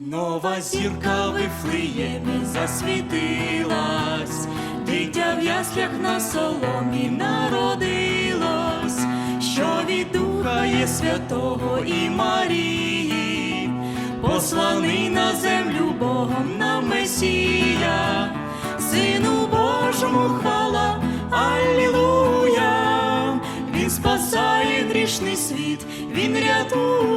Нова зірка Вифлеємі засвітилась, дитя в яслях на соломі народилось, що від Духа є святого і Марії, посланий на землю Богом на Месія, Сину Божому хвала, Аллилуйя, Він спасає грішний світ, Він рятує,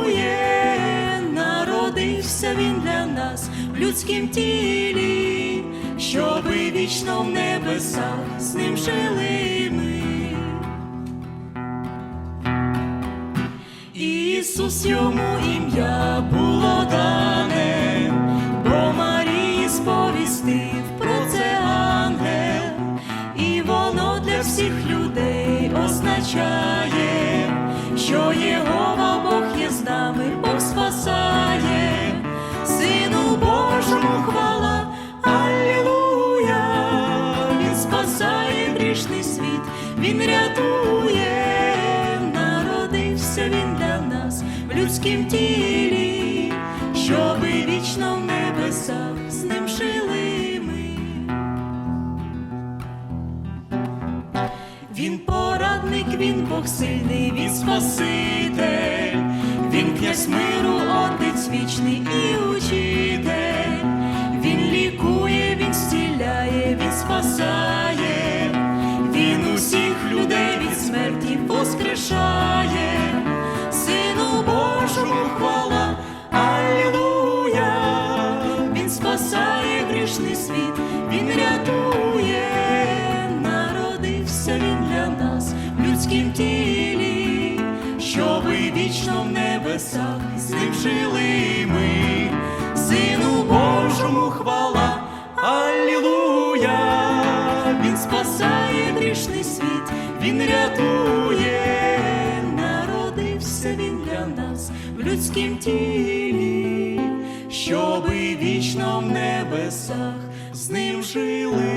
народився Він для нас в людськім тілі, щоби вічно в небесах з ним жили ми. Ісус йому ім'я було дане, бо Марії сповістив про це ангел, і воно для всіх людей означає, що Єгова спасає світ, Він рятує, народився він для нас в людськім тілі, щоби вічно в небесах з ним жили ми. Він порадник, він Бог сильний, він Спаситель, він князь миру, отець вічний і учитель, він лікує, він зціляє, він спасає, людей від смерті воскрешає, Сину Божому хвала, Аллилуйя, він спасає грішний світ, він рятує, народився він для нас в людськім тілі, щоби вічно в небесах з ним жили ми, Сину Божому хвала, Аллилуйя, він спасає він рятує, народився він для нас в людськім тілі, щоби вічно в небесах з ним жили